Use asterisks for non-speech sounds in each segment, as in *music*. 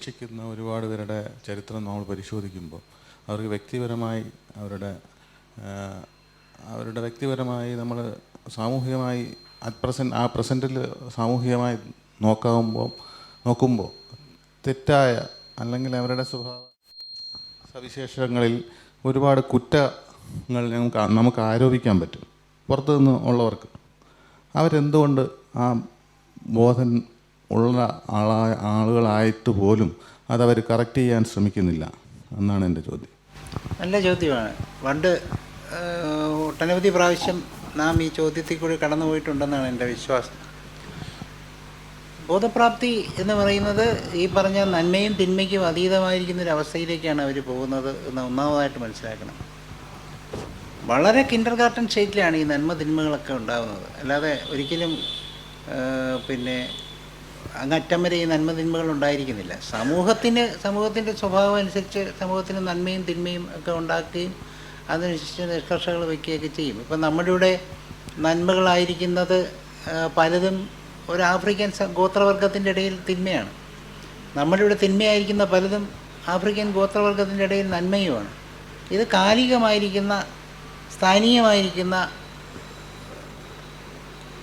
ഉപേക്ഷിക്കുന്ന ഒരുപാട് പേരുടെ ചരിത്രം നമ്മൾ പരിശോധിക്കുമ്പോൾ അവർക്ക് വ്യക്തിപരമായി അവരുടെ അവരുടെ വ്യക്തിപരമായി നമ്മൾ സാമൂഹികമായി അറ്റ് പ്രസന്റ് ആ പ്രസന്റിൽ സാമൂഹികമായി നോക്കാവുമ്പോൾ നോക്കുമ്പോൾ തെറ്റായ അല്ലെങ്കിൽ അവരുടെ സ്വഭാവ സവിശേഷങ്ങളിൽ ഒരുപാട് കുറ്റങ്ങൾ നമുക്ക് നമുക്ക് ആരോപിക്കാൻ പറ്റും. പുറത്തു നിന്ന് ഉള്ളവർക്ക്. അവരെന്തുകൊണ്ട് ആ ബോധം ഉള്ള ആളാ ആളുകളായിട്ട് പോലും അതവർ കറക്റ്റ് ചെയ്യാൻ ശ്രമിക്കുന്നില്ല എന്നാണ് എന്റെ ചോദ്യം. നല്ല ചോദ്യമാണ്. പണ്ട് ഒട്ടനവധി പ്രാവശ്യം നാം ഈ ചോദ്യത്തിൽ കൂടി കടന്നു പോയിട്ടുണ്ടെന്നാണ് എന്റെ വിശ്വാസം. ബോധപ്രാപ്തി എന്ന് പറയുന്നത് ഈ പറഞ്ഞ നന്മയും തിന്മയ്ക്കും അതീതമായിരിക്കുന്ന ഒരു അവസ്ഥയിലേക്കാണ് അവർ പോകുന്നത് എന്ന് ഒന്നാമതായിട്ട് മനസ്സിലാക്കണം. വളരെ കിൻഡർ ഗാർട്ടൻ സ്റ്റേറ്റിലാണ് ഈ നന്മ തിന്മകളൊക്കെ ഉണ്ടാകുന്നത് അല്ലാതെ ഒരിക്കലും പിന്നെ അങ്ങറ്റം വരെ ഈ നന്മ തിന്മകൾ ഉണ്ടായിരിക്കുന്നില്ല. സമൂഹത്തിന് സമൂഹത്തിന്റെ സ്വഭാവം അനുസരിച്ച് സമൂഹത്തിന് നന്മയും തിന്മയും ഒക്കെ ഉണ്ടാക്കുകയും അതനുസരിച്ച് നിഷ്കർഷകൾ വയ്ക്കുകയൊക്കെ ചെയ്യും. ഇപ്പം നമ്മുടെ ഇവിടെ നന്മകളായിരിക്കുന്നത് പലതും ഒരു ആഫ്രിക്കൻ ഗോത്രവർഗത്തിന്റെ ഇടയിൽ തിന്മയാണ്. നമ്മുടെ ഇവിടെ തിന്മയായിരിക്കുന്ന പലതും ആഫ്രിക്കൻ ഗോത്രവർഗത്തിന്റെ ഇടയിൽ നന്മയുമാണ്. ഇത് കാലികമായിരിക്കുന്ന സ്ഥാനീയമായിരിക്കുന്ന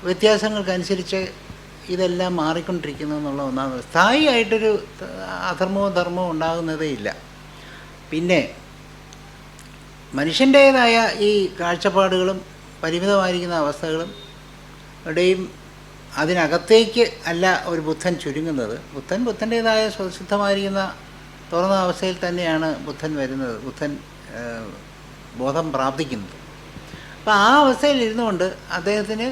വ്യത്യാസങ്ങൾക്കനുസരിച്ച് ഇതെല്ലാം മാറിക്കൊണ്ടിരിക്കുന്നു എന്നുള്ള ഒന്നാമത് സ്ഥായിയായിട്ടൊരു അധർമ്മവും ധർമ്മവും ഉണ്ടാകുന്നതേ ഇല്ല. പിന്നെ മനുഷ്യന്റേതായ ഈ കാഴ്ചപ്പാടുകളും പരിമിതമായിരിക്കുന്ന അവസ്ഥകളും ഇടയും അതിനകത്തേക്ക് അല്ല ഒരു ബുദ്ധൻ ചുരുങ്ങുന്നത്. ബുദ്ധൻ ബുദ്ധന്റേതായ സ്വസിദ്ധമായിരിക്കുന്ന തുറന്ന അവസ്ഥയിൽ തന്നെയാണ് ബുദ്ധൻ വരുന്നത്. ബുദ്ധൻ ബോധം പ്രാപിക്കുന്നത്. അപ്പോൾ ആ അവസ്ഥയിൽ ഇരുന്നുകൊണ്ട് അദ്ദേഹത്തിന്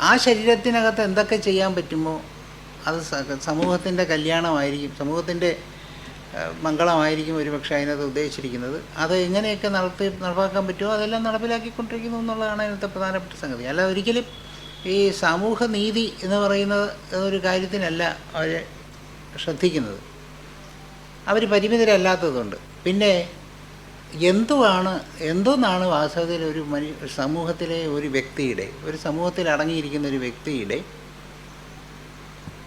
ആ ശരീരത്തിനകത്ത് എന്തൊക്കെ ചെയ്യാൻ പറ്റുമോ? അത് സമൂഹത്തിന്റെ കല്യാണമായിരിക്കും സമൂഹത്തിന്റെ മംഗളമായിരിക്കും ഒരുപക്ഷെ അതിനകത്ത് ഉദ്ദേശിച്ചിരിക്കുന്നത്. അത് എങ്ങനെയൊക്കെ നടത്തി നടപ്പാക്കാൻ പറ്റുമോ? അതെല്ലാം നടപ്പിലാക്കിക്കൊണ്ടിരിക്കുന്നു എന്നുള്ളതാണ് അതിനകത്തെ പ്രധാനപ്പെട്ട സംഗതി. അല്ല ഒരിക്കലും ഈ സമൂഹ നീതി എന്ന് പറയുന്നത് ഒരു കാര്യത്തിനല്ല അവർ ശ്രദ്ധിക്കുന്നത്. അവർ പരിമിതരല്ലാത്തതുകൊണ്ട്. പിന്നെ എന്തുവാണ് എന്തോന്നാണ് വാസ്തവത്തിൽ ഒരു മനു സമൂഹത്തിലെ ഒരു വ്യക്തിയുടെ ഒരു സമൂഹത്തിൽ അടങ്ങിയിരിക്കുന്ന ഒരു വ്യക്തിയുടെ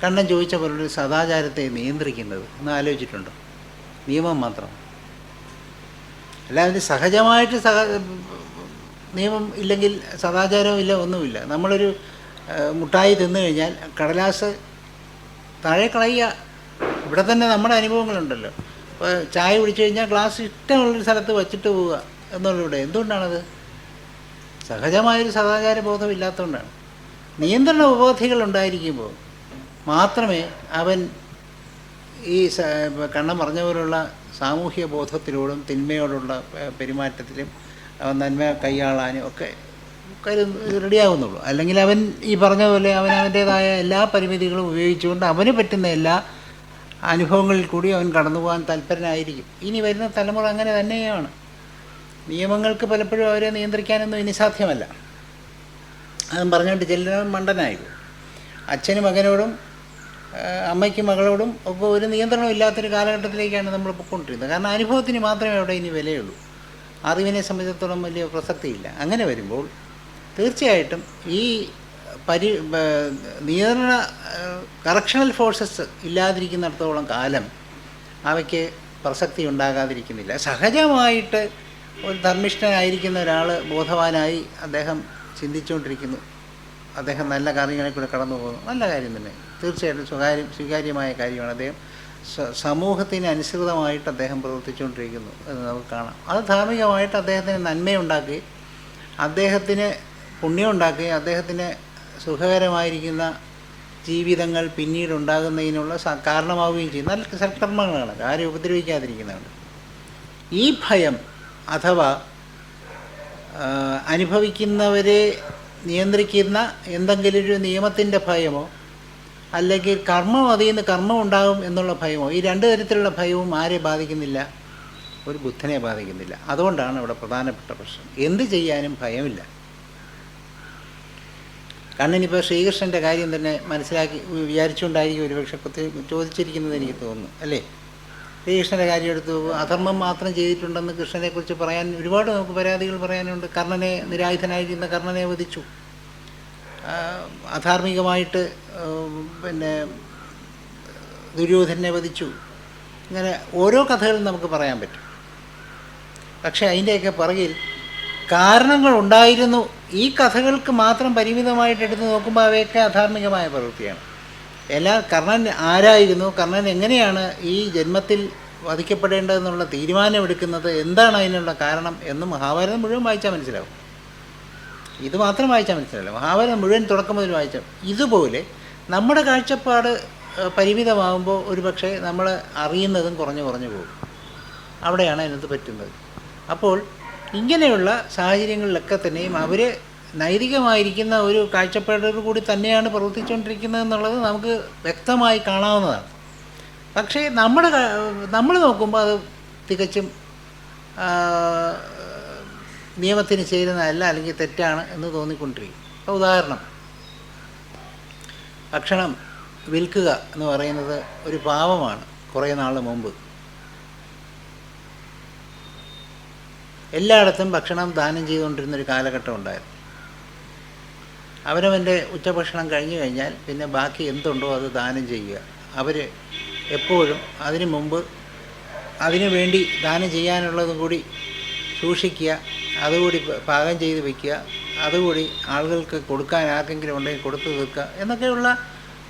കണ്ണൻ ചോദിച്ച പോലൊരു സദാചാരത്തെ നിയന്ത്രിക്കുന്നത് എന്ന് ആലോചിച്ചിട്ടുണ്ടോ? നിയമം മാത്രം. അല്ലാതെ സഹജമായിട്ട് സഹ നിയമം ഇല്ലെങ്കിൽ സദാചാരവും ഇല്ല ഒന്നുമില്ല. നമ്മളൊരു മുട്ടായി തിന്നു കഴിഞ്ഞാൽ കടലാസ് താഴെ കളയുക. ഇവിടെ തന്നെ നമ്മുടെ അനുഭവങ്ങളുണ്ടല്ലോ. ചായ കുടിച്ചു കഴിഞ്ഞാൽ ഗ്ലാസ് ഇഷ്ടമുള്ളൊരു സ്ഥലത്ത് വച്ചിട്ട് പോവുക എന്നുള്ളവിടെ എന്തുകൊണ്ടാണത്? സഹജമായൊരു സദാചാര ബോധം ഇല്ലാത്തതുകൊണ്ടാണ് നിയന്ത്രണ ഉപാധികൾ ഉണ്ടായിരിക്കുമ്പോൾ മാത്രമേ അവൻ ഈ കണ്ണം പറഞ്ഞ പോലുള്ള സാമൂഹ്യ ബോധത്തിലൂടും തിന്മയോടുള്ള പെരുമാറ്റത്തിലും അവൻ നന്മ കൈയാളാനും ഒക്കെ റെഡിയാവുന്നുള്ളൂ. അല്ലെങ്കിൽ അവൻ ഈ പറഞ്ഞ പോലെ അവൻ അവന്റേതായ എല്ലാ പരിമിതികളും ഉപയോഗിച്ചുകൊണ്ട് അവന് പറ്റുന്ന എല്ലാ അനുഭവങ്ങളിൽ കൂടി അവൻ കടന്നു പോകാൻ തൽപരനായിരിക്കും. ഇനി വരുന്ന തലമുറ അങ്ങനെ തന്നെയാണ്. നിയമങ്ങൾക്ക് പലപ്പോഴും അവരെ നിയന്ത്രിക്കാനൊന്നും ഇനി സാധ്യമല്ല. അതും പറഞ്ഞുകൊണ്ട് ചെല്ലുന്ന മണ്ടനായി അച്ഛനും മകനോടും അമ്മയ്ക്കും മകളോടും ഒക്കെ ഒരു നിയന്ത്രണം ഇല്ലാത്തൊരു കാലഘട്ടത്തിലേക്കാണ് നമ്മൾ പൊയ്ക്കൊണ്ടിരുന്നത് കാരണം അനുഭവത്തിന് മാത്രമേ അവിടെ ഇനി വിലയുള്ളൂ. അറിവിനെ സംബന്ധിച്ചിടത്തോളം വലിയ പ്രസക്തിയില്ല. അങ്ങനെ വരുമ്പോൾ തീർച്ചയായിട്ടും ഈ പരി നിയന്ത്രണ കറക്ഷണൽ ഫോഴ്സസ് ഇല്ലാതിരിക്കുന്നിടത്തോളം കാലം അവയ്ക്ക് പ്രസക്തി ഉണ്ടാകാതിരിക്കുന്നില്ല സഹജമായിട്ട് ഒരു ധർമ്മിഷ്ഠനായിരിക്കുന്ന ഒരാൾ ബോധവാനായി അദ്ദേഹം ചിന്തിച്ചുകൊണ്ടിരിക്കുന്നു. അദ്ദേഹം നല്ല കാര്യങ്ങളെ കൂടെ കടന്നു പോകുന്നു. നല്ല കാര്യം തന്നെ. തീർച്ചയായിട്ടും സ്വകാര്യം സ്വീകാര്യമായ കാര്യമാണ് അദ്ദേഹം. സമൂഹത്തിന് അനുസൃതമായിട്ട് അദ്ദേഹം പ്രവർത്തിച്ചുകൊണ്ടിരിക്കുന്നു എന്ന് നമുക്ക് കാണാം. അത് ധാർമ്മികമായിട്ട് അദ്ദേഹത്തിന് നന്മയുണ്ടാക്കുകയും അദ്ദേഹത്തിന് പുണ്യമുണ്ടാക്കുകയും അദ്ദേഹത്തിന് സുഖകരമായിരിക്കുന്ന ജീവിതങ്ങൾ പിന്നീട് ഉണ്ടാകുന്നതിനുള്ള കാരണമാവുകയും ചെയ്യും. നല്ല സൽക്കർമ്മങ്ങളാണ്. ആരും ഉപദ്രവിക്കാതിരിക്കുന്നതുകൊണ്ട്. ഈ ഭയം അഥവാ അനുഭവിക്കുന്നവരെ നിയന്ത്രിക്കുന്ന എന്തെങ്കിലും ഒരു നിയമത്തിന്റെ ഭയമോ അല്ലെങ്കിൽ കർമ്മം അതിൽ നിന്ന് കർമ്മം ഉണ്ടാകും എന്നുള്ള ഭയമോ ഈ രണ്ട് തരത്തിലുള്ള ഭയവും ആരെ ബാധിക്കുന്നില്ല? ഒരു ബുദ്ധനെ ബാധിക്കുന്നില്ല. അതുകൊണ്ടാണ് ഇവിടെ പ്രധാനപ്പെട്ട പ്രശ്നം. എന്ത് ചെയ്യാനും ഭയമില്ല. കണ്ണനിപ്പോൾ ശ്രീകൃഷ്ണന്റെ കാര്യം തന്നെ മനസ്സിലാക്കി വിചാരിച്ചുകൊണ്ടായിരിക്കും ഒരുപക്ഷെ ചോദിച്ചിരിക്കുന്നത് എനിക്ക് തോന്നുന്നു അല്ലേ? ശ്രീകൃഷ്ണന്റെ കാര്യം എടുത്തു അധർമ്മം മാത്രം ചെയ്തിട്ടുണ്ടെന്ന് കൃഷ്ണനെക്കുറിച്ച് പറയാൻ ഒരുപാട് നമുക്ക് പരാതികൾ പറയാനുണ്ട്. കർണനെ നിരായുധനായിരിക്കുന്ന കർണനെ വധിച്ചു. അധാർമികമായിട്ട് പിന്നെ ദുര്യോധനെ വധിച്ചു. ഇങ്ങനെ ഓരോ കഥകളും നമുക്ക് പറയാൻ പറ്റും. പക്ഷേ അതിന്റെയൊക്കെ പുറകിൽ കാരണങ്ങൾ ഉണ്ടായിരുന്നു ഈ കഥകൾക്ക് മാത്രം പരിമിതമായിട്ട് എടുത്ത് നോക്കുമ്പോൾ അവയൊക്കെ അധാർമികമായ പ്രവൃത്തിയാണ്. എല്ലാ കർണൻ ആരായിരുന്നു കർണൻ എങ്ങനെയാണ് ഈ ജന്മത്തിൽ വധിക്കപ്പെടേണ്ടതെന്നുള്ള തീരുമാനമെടുക്കുന്നത് എന്താണ് അതിനുള്ള കാരണം എന്ന് മഹാഭാരതം മുഴുവൻ വായിച്ചാൽ മനസ്സിലാവും. ഇത് മാത്രം വായിച്ചാൽ മനസ്സിലാവില്ല. മഹാഭാരതം മുഴുവൻ തുടക്കം മുതൽ വായിച്ചാൽ ഇതുപോലെ നമ്മുടെ കാഴ്ചപ്പാട് പരിമിതമാകുമ്പോൾ ഒരു പക്ഷേ നമ്മൾ അറിയുന്നതും കുറഞ്ഞു കുറഞ്ഞു പോകും. അവിടെയാണ് അതിനകത്ത് പറ്റുന്നത്. അപ്പോൾ ഇങ്ങനെയുള്ള സാഹചര്യങ്ങളിലൊക്കെ തന്നെയും അവർ നൈതികമായിരിക്കുന്ന ഒരു കാഴ്ചപ്പാടോട് കൂടി തന്നെയാണ് പ്രവർത്തിച്ചുകൊണ്ടിരിക്കുന്നത് എന്നുള്ളത് നമുക്ക് വ്യക്തമായി കാണാവുന്നതാണ്. പക്ഷേ നമ്മുടെ നമ്മൾ നോക്കുമ്പോൾ അത് തികച്ചും നിയമത്തിന് ചേരുന്നതല്ല അല്ലെങ്കിൽ തെറ്റാണ് എന്ന് തോന്നിക്കൊണ്ടിരിക്കും. ഉദാഹരണം. ഭക്ഷണം വിൽക്കുക എന്ന് പറയുന്നത് ഒരു പാവമാണ് കുറേ നാൾ മുമ്പ്. എല്ലായിടത്തും ഭക്ഷണം ദാനം ചെയ്തുകൊണ്ടിരുന്നൊരു കാലഘട്ടം ഉണ്ടായിരുന്നു. അവനവന്റെ ഉച്ചഭക്ഷണം കഴിഞ്ഞു കഴിഞ്ഞാൽ പിന്നെ ബാക്കി എന്തുണ്ടോ അത് ദാനം ചെയ്യുക. അവർ എപ്പോഴും അതിനു മുമ്പ് അതിനു വേണ്ടി ദാനം ചെയ്യാനുള്ളതും കൂടി സൂക്ഷിക്കുക അതുകൂടി പാകം ചെയ്ത് വയ്ക്കുക അതുകൂടി ആളുകൾക്ക് കൊടുക്കാൻ ആർക്കെങ്കിലും ഉണ്ടെങ്കിൽ കൊടുത്തു തീർക്കുക എന്നൊക്കെയുള്ള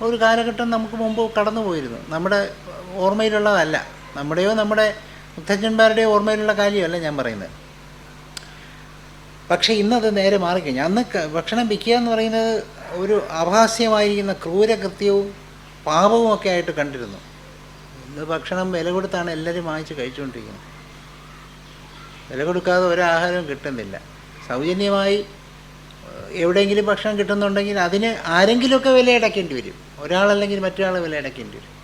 ഒരു കാലഘട്ടം നമുക്ക് മുമ്പ് കടന്നു പോയിരുന്നു. നമ്മുടെ ഓർമ്മയിലുള്ളതല്ല. നമ്മുടെയോ നമ്മുടെ മുത്തച്ഛന്മാരുടെയോ ഓർമ്മയിലുള്ള കാര്യമല്ല ഞാൻ പറയുന്നത്. പക്ഷേ ഇന്നത് നേരെ മാറിക്കഴിഞ്ഞു. അന്ന് ഭക്ഷണം വിൽക്കുക എന്ന് പറയുന്നത് ഒരു അപഹാസ്യമായിരിക്കുന്ന ക്രൂരകൃത്യവും പാപവും ഒക്കെ ആയിട്ട് കണ്ടിരുന്നു. ഇന്ന് ഭക്ഷണം വില കൊടുത്താണ് എല്ലാവരും വാങ്ങിച്ച് കഴിച്ചുകൊണ്ടിരിക്കുന്നത്. വില കൊടുക്കാതെ ഒരാഹാരവും കിട്ടുന്നില്ല. സൗജന്യമായി എവിടെയെങ്കിലും ഭക്ഷണം കിട്ടുന്നുണ്ടെങ്കിൽ അതിന് ആരെങ്കിലുമൊക്കെ വില അടയ്ക്കേണ്ടി വരും. ഒരാളല്ലെങ്കിൽ മറ്റൊരാൾ വില അടയ്ക്കേണ്ടി വരും.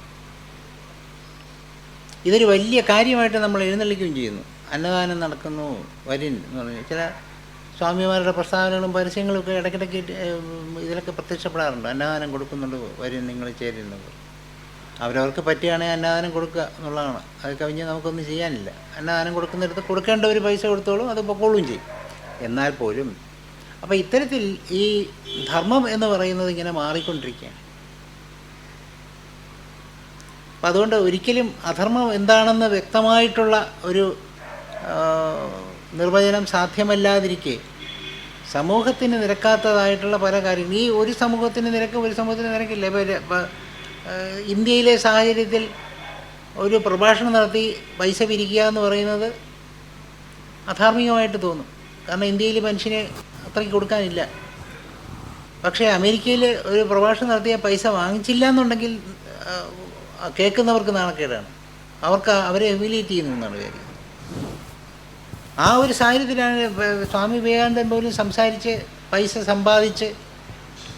ഇതൊരു വലിയ കാര്യമായിട്ട് നമ്മൾ എഴുന്നള്ളിക്കുകയും ചെയ്യുന്നു. അന്നദാനം നടക്കുന്നു വരിൻ എന്ന് പറഞ്ഞാൽ ചില സ്വാമിമാരുടെ പ്രസ്താവനകളും പരസ്യങ്ങളും ഒക്കെ ഇടയ്ക്കിടയ്ക്ക് ഇതിലൊക്കെ പ്രത്യക്ഷപ്പെടാറുണ്ട്. അന്നദാനം കൊടുക്കുന്നുണ്ട് വരും നിങ്ങൾ ചേരുന്നത്. അവരവർക്ക് പറ്റുകയാണെങ്കിൽ അന്നദാനം കൊടുക്കുക എന്നുള്ളതാണ്. അത് കവിഞ്ഞ് നമുക്കൊന്നും ചെയ്യാനില്ല. അന്നദാനം കൊടുക്കുന്നിടത്ത് കൊടുക്കേണ്ട ഒരു പൈസ കൊടുത്തോളും അത് പൊക്കോളും ചെയ്യും. എന്നാൽ പോലും അപ്പോൾ ഇത്തരത്തിൽ ഈ ധർമ്മം എന്ന് പറയുന്നത് ഇങ്ങനെ മാറിക്കൊണ്ടിരിക്കുകയാണ്. അപ്പം അതുകൊണ്ട് ഒരിക്കലും അധർമ്മം എന്താണെന്ന് വ്യക്തമായിട്ടുള്ള ഒരു നിർവചനം സാധ്യമല്ലാതിരിക്കെ സമൂഹത്തിന് നിരക്കാത്തതായിട്ടുള്ള പല കാര്യങ്ങൾ ഈ ഒരു സമൂഹത്തിന് നിരക്ക് ഒരു സമൂഹത്തിന് നിരക്കില്ല. ഇപ്പോൾ ഇന്ത്യയിലെ സാഹചര്യത്തിൽ ഒരു പ്രഭാഷണം നടത്തി പൈസ പിരിക്കുക എന്ന് പറയുന്നത് അധാർമികമായിട്ട് തോന്നും. കാരണം ഇന്ത്യയിൽ മനുഷ്യന് അത്രയ്ക്ക് കൊടുക്കാനില്ല. പക്ഷേ അമേരിക്കയിൽ ഒരു പ്രഭാഷണം നടത്തിയ പൈസ വാങ്ങിച്ചില്ല എന്നുണ്ടെങ്കിൽ കേൾക്കുന്നവർക്ക് നാണക്കേടാണ്. അവർക്ക് അവരെ ഹ്യൂമിലേറ്റ് ചെയ്യുന്നു എന്നാണ് കാര്യം ആ ഒരു സാഹചര്യത്തിലാണ് സ്വാമി വിവേകാനന്ദൻ പോലും സംസാരിച്ച് പൈസ സമ്പാദിച്ച്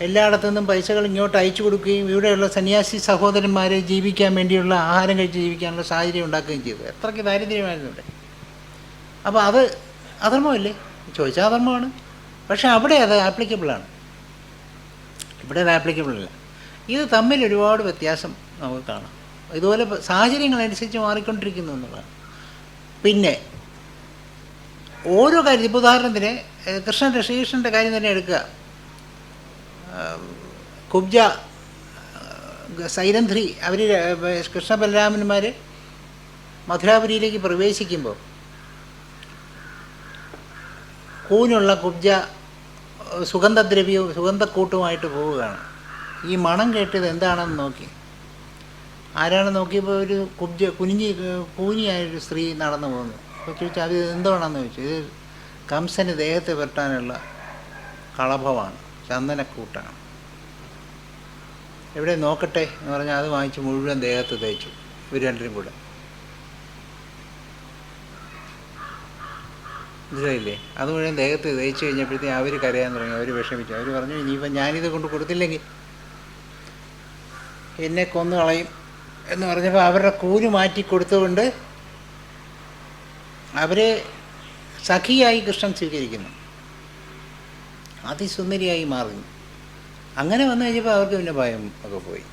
എല്ലായിടത്തു നിന്നും പൈസകൾ ഇങ്ങോട്ട് അയച്ചു കൊടുക്കുകയും ഇവിടെയുള്ള സന്യാസി സഹോദരന്മാരെ ജീവിക്കാൻ വേണ്ടിയുള്ള ആഹാരം കഴിച്ച് ജീവിക്കാനുള്ള സാഹചര്യം ഉണ്ടാക്കുകയും ചെയ്തു. എത്രയ്ക്ക് ദാരിദ്ര്യമായിരുന്നു ഇവിടെ. അപ്പോൾ അത് അധർമ്മമല്ലേ? ചോദിച്ചാൽ അധർമ്മമാണ്. പക്ഷേ അവിടെ അത് ആപ്ലിക്കബിളാണ് ഇവിടെ അത് ആപ്ലിക്കബിളല്ല ഇത് തമ്മിൽ ഒരുപാട് വ്യത്യാസം നമുക്ക് കാണാം. ഇതുപോലെ സാഹചര്യങ്ങളനുസരിച്ച് മാറിക്കൊണ്ടിരിക്കുന്നു എന്നുള്ളതാണ്. പിന്നെ ഓരോ കാര്യം ഇപ്പോൾ ഉദാഹരണത്തിന് കൃഷ്ണന്റെ ശ്രീകൃഷ്ണന്റെ കാര്യം തന്നെ എടുക്കുക. കുബ്ജ സൈരന്ധ്രി അവർ കൃഷ്ണ ബലരാമന്മാർ മധുരാപുരിയിലേക്ക് പ്രവേശിക്കുമ്പോൾ കൂനുള്ള കുബ്ജ സുഗന്ധദ്രവ്യവും സുഗന്ധക്കൂട്ടുമായിട്ട് പോവുകയാണ്. ഈ മണം കേട്ടത് എന്താണെന്ന് നോക്കി. ആരാണ് നോക്കിയപ്പോൾ ഒരു കുബ്ജ കുനിഞ്ഞി കൂനിയായൊരു സ്ത്രീ നടന്നു പോകുന്നു. അപ്പോൾ ചോദിച്ചാൽ അത് എന്തുവേണമെന്ന് ചോദിച്ചു? ഇത് കംസന് ദേഹത്ത് വെട്ടാനുള്ള കളഭമാണ് ചന്ദനക്കൂട്ടാണ്. എവിടെ? നോക്കട്ടെ എന്ന് പറഞ്ഞാൽ അത് വാങ്ങിച്ച് മുഴുവൻ ദേഹത്ത് തേച്ചു ഇവർ രണ്ടിനും കൂടെ. മനസ്സിലായില്ലേ? അത് മുഴുവൻ ദേഹത്ത് തേച്ച് കഴിഞ്ഞപ്പോഴത്തേക്കും അവർ കരയാൻ തുടങ്ങി അവർ വിഷമിച്ചു. അവർ പറഞ്ഞു ഇനിയിപ്പോൾ ഞാനിത് കൊണ്ട് കൊടുത്തില്ലെങ്കിൽ എന്നെ കൊന്നു കളയും എന്ന് പറഞ്ഞപ്പോൾ അവരുടെ കൂലി മാറ്റി കൊടുത്തുകൊണ്ട് അവരെ സഖിയായി കൃഷ്ണൻ സ്വീകരിക്കുന്നു. അതിസുന്ദരിയായി മാറുന്നു അങ്ങനെ വന്നു കഴിഞ്ഞപ്പോൾ അവർക്ക് പിന്നെ ഭയം ഒക്കെ പോയി.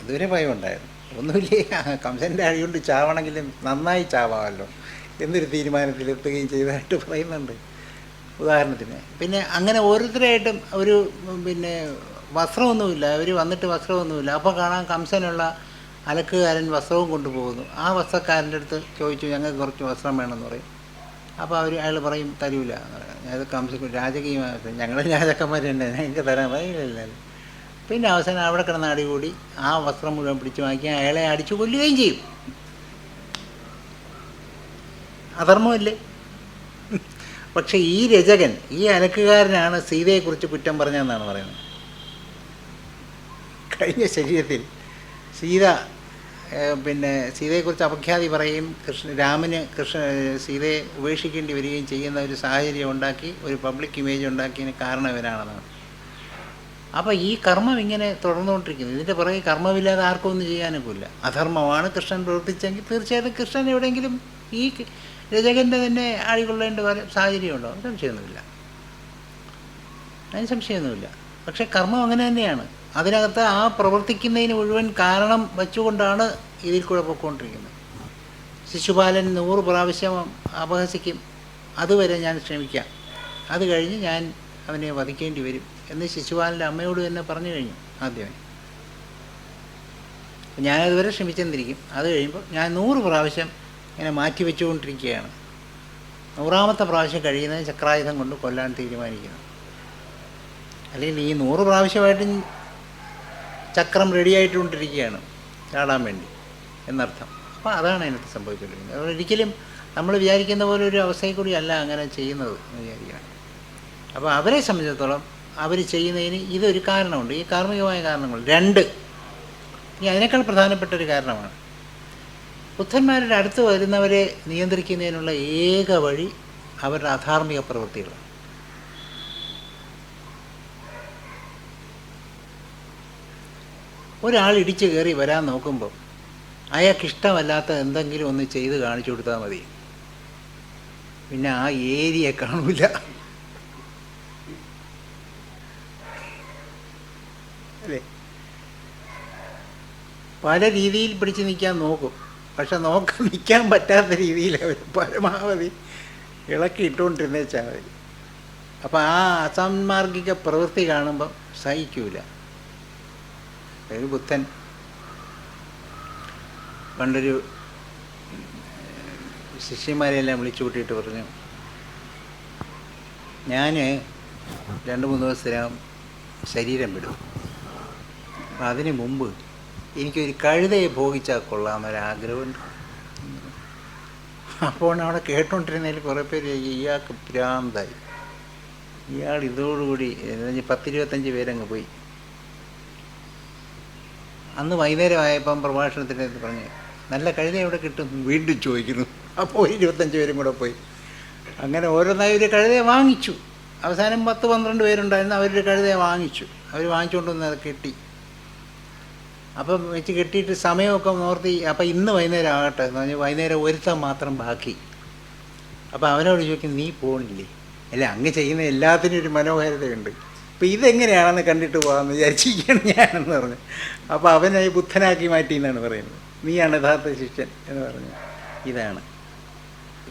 അതുവരെ ഭയം ഉണ്ടായിരുന്നു ഒന്നുമില്ല കംസന്റെ അഴികൊണ്ട് ചാവണമെങ്കിലും നന്നായി ചാവാമല്ലോ എന്നൊരു തീരുമാനത്തിലെത്തുകയും ചെയ്തതായിട്ട് പറയുന്നുണ്ട്. ഉദാഹരണത്തിന് പിന്നെ അങ്ങനെ ഓരോരുത്തരായിട്ടും ഒരു പിന്നെ വസ്ത്രമൊന്നുമില്ല. അവർ വന്നിട്ട് വസ്ത്രമൊന്നുമില്ല. അപ്പോൾ കാണാൻ കംസനുള്ള അലക്കുകാരൻ വസ്ത്രവും കൊണ്ടുപോകുന്നു. ആ വസ്ത്രക്കാരന്റെ അടുത്ത് ചോദിച്ചു ഞങ്ങൾക്ക് കുറച്ച് വസ്ത്രം വേണമെന്ന് പറയും. അപ്പോൾ അവർ അയാൾ പറയും തരൂല. അത് കംസിക്കും രാജകീയമായ ഞങ്ങൾ രാജാക്കന്മാർ തന്നെ ഞങ്ങൾക്ക് തരാൻ പറയില്ല പിന്നെ അവസാനം അവിടെ കിടന്ന് അടികൂടി ആ വസ്ത്രം മുഴുവൻ പിടിച്ചു വാങ്ങി അയാളെ അടിച്ചു കൊല്ലുകയും ചെയ്യും. അധർമ്മമല്ലേ? പക്ഷെ ഈ രചകൻ ഈ അലക്കുകാരനാണ് സീതയെക്കുറിച്ച് കുറ്റം പറഞ്ഞതെന്നാണ് പറയുന്നത്. കഴിഞ്ഞ ശരീരത്തിൽ സീത പിന്നെ സീതയെക്കുറിച്ച് അപഖ്യാതി പറയും കൃഷ്ണ രാമന് കൃഷ്ണ സീതയെ ഉപേക്ഷിക്കേണ്ടി വരികയും ചെയ്യുന്ന ഒരു സാഹചര്യം ഉണ്ടാക്കി ഒരു പബ്ലിക് ഇമേജ് ഉണ്ടാക്കിയതിന് കാരണം ഇവരാണെന്നാണ് അപ്പോൾ ഈ കർമ്മം ഇങ്ങനെ തുടർന്നുകൊണ്ടിരിക്കുന്നു. ഇതിന്റെ പുറകെ കർമ്മമില്ലാതെ ആർക്കും ഒന്നും ചെയ്യാനൊക്കില്ല. അധർമ്മമാണ് കൃഷ്ണൻ പ്രവർത്തിച്ചെങ്കിൽ തീർച്ചയായിട്ടും കൃഷ്ണൻ എവിടെയെങ്കിലും ഈ രചകന്റെ തന്നെ ആഴികൊള്ളേണ്ട സാഹചര്യമുണ്ടോ? സംശയമൊന്നുമില്ല. അതിന് സംശയമൊന്നുമില്ല. പക്ഷേ കർമ്മം അങ്ങനെ തന്നെയാണ്. അതിനകത്ത് ആ പ്രവർത്തിക്കുന്നതിന് മുഴുവൻ കാരണം വെച്ചുകൊണ്ടാണ് ഇതിൽ കൂടെ പോയിക്കൊണ്ടിരിക്കുന്നത് ശിശുപാലൻ നൂറ് പ്രാവശ്യം അപഹസിക്കും. അതുവരെ ഞാൻ ശ്രമിക്കാം. അത് കഴിഞ്ഞ് ഞാൻ അവനെ വധിക്കേണ്ടി വരും എന്ന് ശിശുപാലന്റെ അമ്മയോട് തന്നെ പറഞ്ഞു കഴിഞ്ഞു ആദ്യമേ. ഞാനതുവരെ ശ്രമിച്ചെന്നിരിക്കും. അത് കഴിയുമ്പോൾ ഞാൻ നൂറ് പ്രാവശ്യം ഇങ്ങനെ മാറ്റി വെച്ചുകൊണ്ടിരിക്കുകയാണ്. നൂറാമത്തെ പ്രാവശ്യം കഴിയുന്നത് ചക്രായുധം കൊണ്ട് കൊല്ലാൻ തീരുമാനിക്കുന്നു. അല്ലെങ്കിൽ ഈ നൂറ് പ്രാവശ്യമായിട്ടും ചക്രം റെഡിയായിട്ടുകൊണ്ടിരിക്കുകയാണ് ചാടാൻ വേണ്ടി. എന്നർത്ഥം. അപ്പോൾ അതാണ് അതിനകത്ത് സംഭവിച്ചുകൊണ്ടിരിക്കുന്നത്. അതുകൊണ്ട് ഒരിക്കലും നമ്മൾ വിചാരിക്കുന്ന പോലെ ഒരു അവസ്ഥയിൽ കൂടി അല്ല അങ്ങനെ ചെയ്യുന്നത് എന്ന് വിചാരിക്കണം അപ്പോൾ അവരെ സംബന്ധിച്ചിടത്തോളം അവർ ചെയ്യുന്നതിന് ഇതൊരു കാരണമുണ്ട്. ഈ കാർമ്മികമായ കാരണങ്ങൾ രണ്ട്. ഇനി അതിനേക്കാൾ പ്രധാനപ്പെട്ട ഒരു കാരണമാണ്. ബുദ്ധന്മാരുടെ അടുത്ത് വരുന്നവരെ നിയന്ത്രിക്കുന്നതിനുള്ള ഏക വഴി അവരുടെ അധാർമിക പ്രവൃത്തികളാണ്. ഒരാൾ ഇടിച്ചു കയറി വരാൻ നോക്കുമ്പോൾ അയാൾക്ക് ഇഷ്ടമല്ലാത്ത എന്തെങ്കിലും ഒന്ന് ചെയ്ത് കാണിച്ചു കൊടുത്താൽ മതി. പിന്നെ ആ ഏരിയ കാണൂല. അല്ലേ? പല രീതിയിൽ പിടിച്ച് നിൽക്കാൻ നോക്കും. പക്ഷെ നോക്ക നിൽക്കാൻ പറ്റാത്ത രീതിയിൽ അവർ പരമാവധി ഇളക്കി ഇട്ടുകൊണ്ടിരുന്നേച്ചാൽ മതി. അപ്പോൾ ആ അസാൻമാർഗിക പ്രവൃത്തി കാണുമ്പം സഹിക്കൂല. ഒരു ബുദ്ധൻ. പണ്ടൊരു ശിഷ്യന്മാരെയെല്ലാം വിളിച്ചു കൂട്ടിയിട്ട് പറഞ്ഞു ഞാൻ രണ്ട് മൂന്ന് ദിവസത്തിനകം ശരീരം വിടും. അപ്പം അതിന് മുമ്പ് എനിക്കൊരു കഴുതയെ ഭോഗിച്ചാൽ കൊള്ളാമെന്നൊരാഗ്രഹമുണ്ട്. അപ്പോൾ അവിടെ കേട്ടോണ്ടിരുന്നതിൽ കുറേ പേര് ഇയാൾക്ക് ഭ്രാന്തായി. ഇയാൾ ഇതോടുകൂടി പത്തിരുപത്തഞ്ച് പേരങ്ങ് പോയി. അന്ന് വൈകുന്നേരം ആയപ്പം പ്രഭാഷണത്തിന്റെ അടുത്ത് പറഞ്ഞു നല്ല കഴുത എവിടെ കിട്ടും. വീണ്ടും ചോദിക്കുന്നു. അപ്പോൾ ഇരുപത്തഞ്ച് പേരും കൂടെ പോയി. അങ്ങനെ ഓരോന്നായി ഒരു കഴുതയെ വാങ്ങിച്ചു. അവസാനം പത്ത് പന്ത്രണ്ട് പേരുണ്ടായിരുന്നു അവരൊരു കഴുതയെ വാങ്ങിച്ചു. അവർ വാങ്ങിച്ചുകൊണ്ട് വന്ന് അത് കെട്ടി. അപ്പം വെച്ച് കെട്ടിയിട്ട് സമയമൊക്കെ നോർത്തി അപ്പം ഇന്ന് വൈകുന്നേരം ആകട്ടെ എന്ന് പറഞ്ഞാൽ വൈകുന്നേരം ഒരുത്തം മാത്രം ബാക്കി. അപ്പോൾ അവനോട് ചോദിക്കും നീ പോകണില്ലേ അല്ല അങ്ങ് ചെയ്യുന്ന എല്ലാത്തിനും ഒരു മനോഹാരിതയുണ്ട്. അപ്പോൾ ഇതെങ്ങനെയാണെന്ന് കണ്ടിട്ട് പോകാമെന്ന് വിചാരിച്ചിരിക്കുകയാണ് ഞാനെന്ന് പറഞ്ഞു. അപ്പോൾ അവനെ ബുദ്ധനാക്കി മാറ്റി എന്നാണ് പറയുന്നത്. നീയാണ് യഥാർത്ഥ ശിഷ്യൻ എന്ന് പറഞ്ഞു. ഇതാണ്.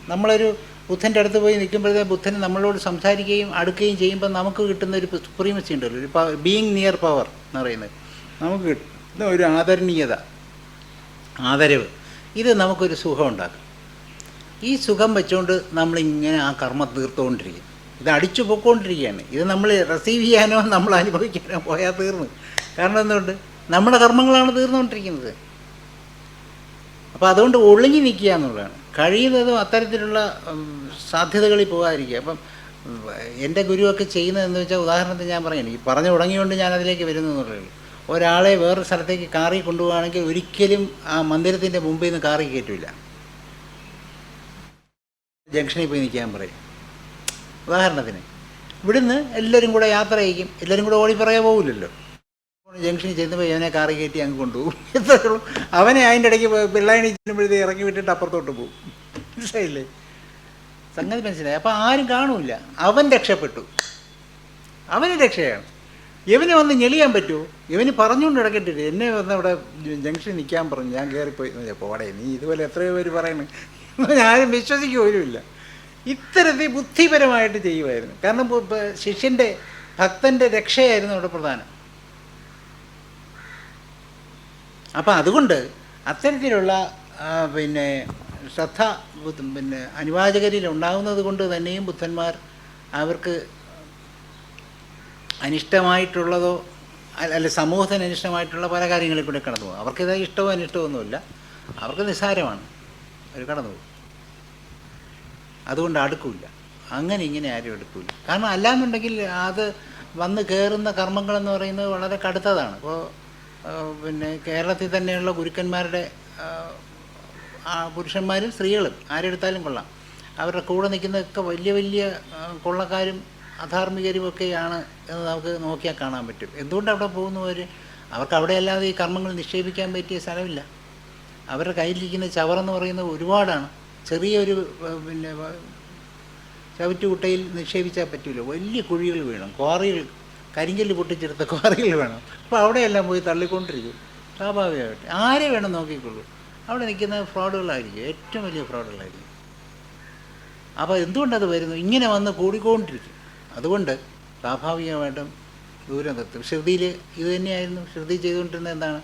നമ്മളൊരു ബുദ്ധന്റെ അടുത്ത് പോയി നിൽക്കുമ്പോഴത്തേ ബുദ്ധൻ നമ്മളോട് സംസാരിക്കുകയും അടുക്കുകയും ചെയ്യുമ്പോൾ നമുക്ക് കിട്ടുന്ന ഒരു സുപ്രീമസി ഉണ്ടല്ലോ. ഒരു ബീങ് നിയർ പവർ എന്ന് പറയുന്നത്. നമുക്ക് കിട്ടുന്ന ഒരു ആദരണീയത ആദരവ്. ഇത് നമുക്കൊരു സുഖം ഉണ്ടാക്കും. ഈ സുഖം വെച്ചുകൊണ്ട് നമ്മളിങ്ങനെ ആ കർമ്മം തീർത്തുകൊണ്ടിരിക്കും. ഇത് അടിച്ചു പോയിക്കൊണ്ടിരിക്കുകയാണ്. ഇത് നമ്മൾ റിസീവ് ചെയ്യാനോ നമ്മൾ അനുഭവിക്കാനോ പോയാൽ തീർന്നു. കാരണം എന്തുകൊണ്ട്? നമ്മുടെ കർമ്മങ്ങളാണ് തീർന്നുകൊണ്ടിരിക്കുന്നത്. അപ്പോൾ അതുകൊണ്ട് ഒളിഞ്ഞു നിൽക്കുക എന്നുള്ളതാണ്. കഴിയുന്നതും അത്തരത്തിലുള്ള സാധ്യതകളിൽ പോകാതിരിക്കുക. അപ്പം എന്റെ ഗുരുവൊക്കെ ചെയ്യുന്നത് എന്ന് വെച്ചാൽ ഉദാഹരണത്തിന് ഞാൻ പറയുന്നത് ഈ പറഞ്ഞു തുടങ്ങിയുകൊണ്ട് ഞാൻ അതിലേക്ക് വരുന്നു എന്നുള്ളൂ ഒരാളെ വേറൊരു സ്ഥലത്തേക്ക് കാറി കൊണ്ടുപോവുകയാണെങ്കിൽ ഒരിക്കലും ആ മന്ദിരത്തിന്റെ മുമ്പിൽ നിന്ന് കാറി കയറ്റില്ല ജംഗ്ഷനിൽ പോയി നിൽക്കാൻ പറയും. ഉദാഹരണത്തിന് ഇവിടുന്ന് എല്ലാവരും കൂടെ യാത്ര ചെയ്യും എല്ലാവരും കൂടെ ഓടിപ്പറയാൻ പോകില്ലല്ലോ ജംഗ്ഷനിൽ ചെന്നുമ്പോൾ ഇവനെ കാറി കയറ്റി അങ്ങ് കൊണ്ടുപോകും. *laughs* എത്ര ഉള്ളൂ. അവനെ അതിന്റെ ഇടയ്ക്ക് പിള്ളേണി ചെല്ലുമ്പോഴത്തേക്ക് ഇറങ്ങി വിട്ടിട്ട് അപ്പുറത്തോട്ട് പോകും. മനസ്സിലായില്ലേ? സംഗതി മനസ്സിലായി. അപ്പോൾ ആരും കാണൂല അവൻ രക്ഷപ്പെട്ടു. അവന് രക്ഷയാണ്. ഇവനെ വന്ന് ഞെളിയാൻ പറ്റുമോ? ഇവന് പറഞ്ഞുകൊണ്ട് ഇടക്കിട്ടില്ല എന്നെ വന്ന് അവിടെ ജംഗ്ഷനിൽ നിൽക്കാൻ പറഞ്ഞു. ഞാൻ കയറിപ്പോയി. പോടെ നീ ഇതുപോലെ എത്രയോ പേര് പറയണേ ഞാനും വിശ്വസിക്കുകയില്ല ഇത്തരത്തിൽ ബുദ്ധിപരമായിട്ട് ചെയ്യുമായിരുന്നു. കാരണം ശിഷ്യന്റെ ഭക്തന്റെ രക്ഷയായിരുന്നു അവിടെ പ്രധാനം. അപ്പം അതുകൊണ്ട് അത്തരത്തിലുള്ള പിന്നെ ശ്രദ്ധ പിന്നെ അനുവാചകരിൽ ഉണ്ടാകുന്നത് കൊണ്ട് തന്നെയും ബുദ്ധന്മാർ അവർക്ക് അനിഷ്ടമായിട്ടുള്ളതോ അല്ല സമൂഹത്തിന് അനിഷ്ടമായിട്ടുള്ള പല കാര്യങ്ങളിൽ കൂടെ കടന്നു പോകും അവർക്കിത് ഇഷ്ടമോ അനിഷ്ടമോ ഒന്നുമില്ല അവർക്ക് നിസ്സാരമാണ്. അവർ കടന്നു പോകും അതുകൊണ്ട് അടുക്കില്ല. അങ്ങനെ ഇങ്ങനെ ആരും എടുക്കില്ല കാരണം അല്ലാന്നുണ്ടെങ്കിൽ അത് വന്ന് കയറുന്ന കർമ്മങ്ങളെന്ന് പറയുന്നത് വളരെ കടുത്തതാണ്. ഇപ്പോൾ പിന്നെ കേരളത്തിൽ തന്നെയുള്ള ഗുരുക്കന്മാരുടെ പുരുഷന്മാരും സ്ത്രീകളും ആരെടുത്താലും കൊള്ളാം. അവരുടെ കൂടെ നിൽക്കുന്നതൊക്കെ വലിയ വലിയ കൊള്ളക്കാരും അധാർമികരും ഒക്കെയാണ് എന്ന് നമുക്ക് നോക്കിയാൽ കാണാൻ പറ്റും. എന്തുകൊണ്ട് അവിടെ പോകുന്നവർ അവർക്ക് അവിടെ അല്ലാതെ ഈ കർമ്മങ്ങൾ നിക്ഷേപിക്കാൻ പറ്റിയ സ്ഥലമില്ല. അവരുടെ കയ്യിലിരിക്കുന്ന ചവറെന്ന് പറയുന്നത് ഒരുപാടാണ്. ചെറിയൊരു പിന്നെ ചവിറ്റുകുട്ടയിൽ നിക്ഷേപിച്ചാൽ പറ്റില്ല വലിയ കുഴികൾ വേണം. ക്വാറികൾ കരിങ്കല്ല് പൊട്ടിച്ചെടുത്ത ക്വാറികൾ വേണം. അപ്പോൾ അവിടെയെല്ലാം പോയി തള്ളിക്കൊണ്ടിരിക്കും. സ്വാഭാവികമായിട്ട്. ആരെ വേണം നോക്കിക്കൊള്ളൂ? അവിടെ നിൽക്കുന്ന ഫ്രോഡുകളായിരിക്കും. ഏറ്റവും വലിയ ഫ്രോഡുകളായിരിക്കും. അപ്പോൾ എന്തുകൊണ്ടത് വരുന്നു? ഇങ്ങനെ വന്ന് കൂടിക്കൊണ്ടിരിക്കും. അതുകൊണ്ട് സ്വാഭാവികമായിട്ടും ദൂരം നിർത്തും. ശ്രുതിയിൽ ഇത് തന്നെയായിരുന്നു. ശ്രുതി ചെയ്തുകൊണ്ടിരുന്നത് എന്താണ്?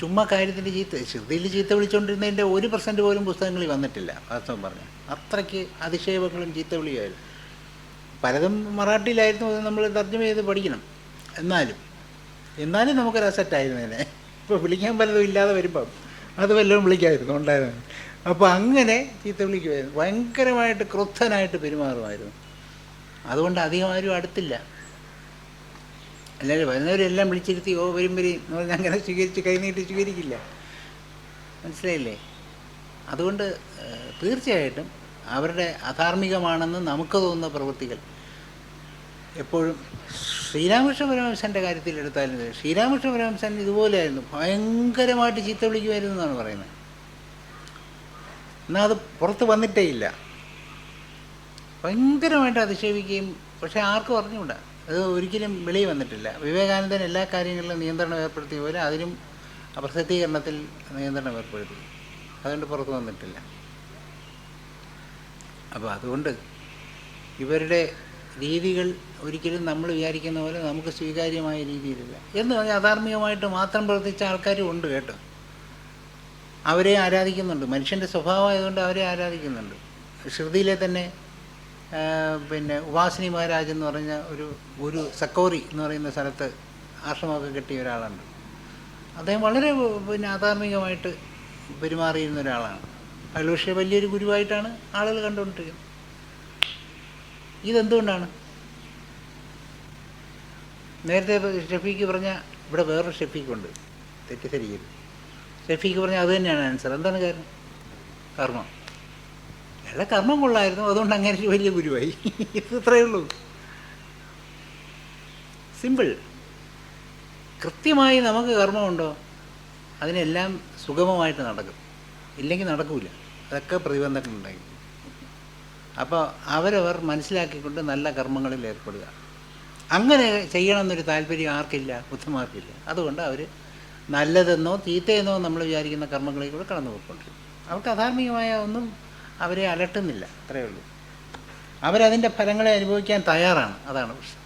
ചുമ്മാ കാര്യത്തിൽ ചീത്ത ശ്രുതിയിൽ ചീത്ത വിളിച്ചുകൊണ്ടിരുന്നതിന്റെ ഒരു പെർസെന്റ് പോലും പുസ്തകങ്ങളിൽ വന്നിട്ടില്ല വാസ്തവം പറഞ്ഞു. അത്രയ്ക്ക് അതിശയവങ്ങളും ചീത്ത വിളിയായിരുന്നു പലതും മറാഠിയിലായിരുന്നു അത് നമ്മൾ തർജമ ചെയ്ത് പഠിക്കണം. എന്നാലും എന്നാലും നമുക്കൊരു അസറ്റായിരുന്നേനെ ഇപ്പോൾ വിളിക്കാൻ പലതും ഇല്ലാതെ വരുമ്പം അത് വല്ലതും വിളിക്കായിരുന്നു ഉണ്ടായിരുന്നു. അപ്പോൾ അങ്ങനെ ചീത്ത വിളിക്കുമായിരുന്നു ഭയങ്കരമായിട്ട് ക്രുദ്ധനായിട്ട് പെരുമാറുമായിരുന്നു. അതുകൊണ്ട് അധികം ആരും അടുത്തില്ല. എല്ലാവരും വരുന്നവരെല്ലാം വിളിച്ചിരുത്തി ഓ വരും വരും. അങ്ങനെ സ്വീകരിച്ച് കൈനീട്ടി സ്വീകരിക്കില്ല. മനസ്സിലായില്ലേ? അതുകൊണ്ട് തീർച്ചയായിട്ടും അവരുടെ അധാർമികമാണെന്ന് നമുക്ക് തോന്നുന്ന പ്രവൃത്തികൾ എപ്പോഴും ശ്രീരാമകൃഷ്ണ പരമഹംസന്റെ കാര്യത്തിൽ എടുത്താലും ശരി, ശ്രീരാമകൃഷ്ണ പരമഹംസൻ ഇതുപോലെയായിരുന്നു. ഭയങ്കരമായിട്ട് ചീത്ത വിളിക്കുമായിരുന്നു എന്നാണ് പറയുന്നത്. എന്നാൽ അത് പുറത്ത് വന്നിട്ടേ ഇല്ല. ഭയങ്കരമായിട്ട് അധിക്ഷേപിക്കുകയും പക്ഷേ ആർക്കും അറിഞ്ഞുകൂടാ. അത് ഒരിക്കലും വെളിയിൽ വന്നിട്ടില്ല. വിവേകാനന്ദൻ എല്ലാ കാര്യങ്ങളിലും നിയന്ത്രണം ഏർപ്പെടുത്തിയ പോലെ അതിനും അപ്രസിദ്ധീകരണത്തിൽ നിയന്ത്രണം ഏർപ്പെടുത്തി. അതുകൊണ്ട് പുറത്തു വന്നിട്ടില്ല. അപ്പോൾ അതുകൊണ്ട് ഇവരുടെ രീതികൾ ഒരിക്കലും നമ്മൾ വിചാരിക്കുന്ന പോലെ നമുക്ക് സ്വീകാര്യമായ രീതിയിലില്ല. എന്ന് പറഞ്ഞാൽ അധാർമികമായിട്ട് മാത്രം പ്രവർത്തിച്ച ആൾക്കാരും ഉണ്ട് കേട്ടോ. അവരെ ആരാധിക്കുന്നുണ്ട്. മനുഷ്യന്റെ സ്വഭാവമായതുകൊണ്ട് അവരെ ആരാധിക്കുന്നുണ്ട്. ശ്രുതിയിലെ തന്നെ പിന്നെ ഉപാസിനി മഹാരാജ് എന്ന് പറഞ്ഞ ഒരു ഗുരു സക്കോറി എന്ന് പറയുന്ന സ്ഥലത്ത് ആശ്രമമൊക്കെ കിട്ടിയ ഒരാളുണ്ട്. അദ്ദേഹം വളരെ പിന്നെ അധാർമികമായിട്ട് പെരുമാറിയിരുന്ന ഒരാളാണ്. അയാൾ പക്ഷേ വലിയൊരു ഗുരുവായിട്ടാണ് ആളുകൾ കണ്ടുകൊണ്ടിരിക്കുന്നത്. ഇതെന്തുകൊണ്ടാണ്? നേരത്തെ ഷെഫീക്ക് പറഞ്ഞ ഇവിടെ വേറൊരു ഷെഫീക്കുണ്ട് തെറ്റിദ്ധരിക്കരുത്. ഷെഫീക്ക് പറഞ്ഞാൽ അത് തന്നെയാണ് ആൻസർ. എന്താണ് കാരണം കർമ്മം. അയാളുടെ കർമ്മം കൊള്ളായിരുന്നു. അതുകൊണ്ട് അങ്ങനെ ഒരു വലിയ ഗുരുവായി. ഇത് ഇത്രയേ ഉള്ളൂ. സിമ്പിൾ കൃത്യമായി നമുക്ക് കർമ്മമുണ്ടോ? അതിനെല്ലാം സുഗമമായിട്ട് നടക്കും. ഇല്ലെങ്കിൽ നടക്കൂല. അതൊക്കെ പ്രതിബന്ധങ്ങൾ ഉണ്ടായി അപ്പോൾ അവരവർ മനസ്സിലാക്കിക്കൊണ്ട് നല്ല കർമ്മങ്ങളിൽ ഏർപ്പെടുക. അങ്ങനെ ചെയ്യണമെന്നൊരു താല്പര്യം ആർക്കില്ല? ബുദ്ധിമാർക്കില്ല അതുകൊണ്ട് അവർ നല്ലതെന്നോ തീറ്റയെന്നോ നമ്മൾ വിചാരിക്കുന്ന കർമ്മങ്ങളിൽ കൂടെ കടന്നു പോയിക്കൊണ്ടിരിക്കും അവർക്ക് അധാർമികമായ ഒന്നും അവരെ അലട്ടുന്നില്ല. അത്രയേ ഉള്ളൂ. അവരതിന്റെ ഫലങ്ങളെ അനുഭവിക്കാൻ തയ്യാറാണ്. അതാണ് പ്രശ്നം.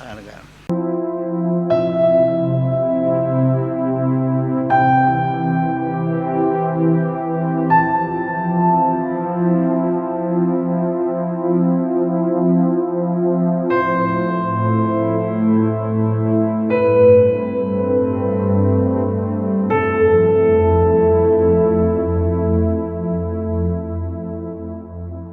അതാണ് കാരണം.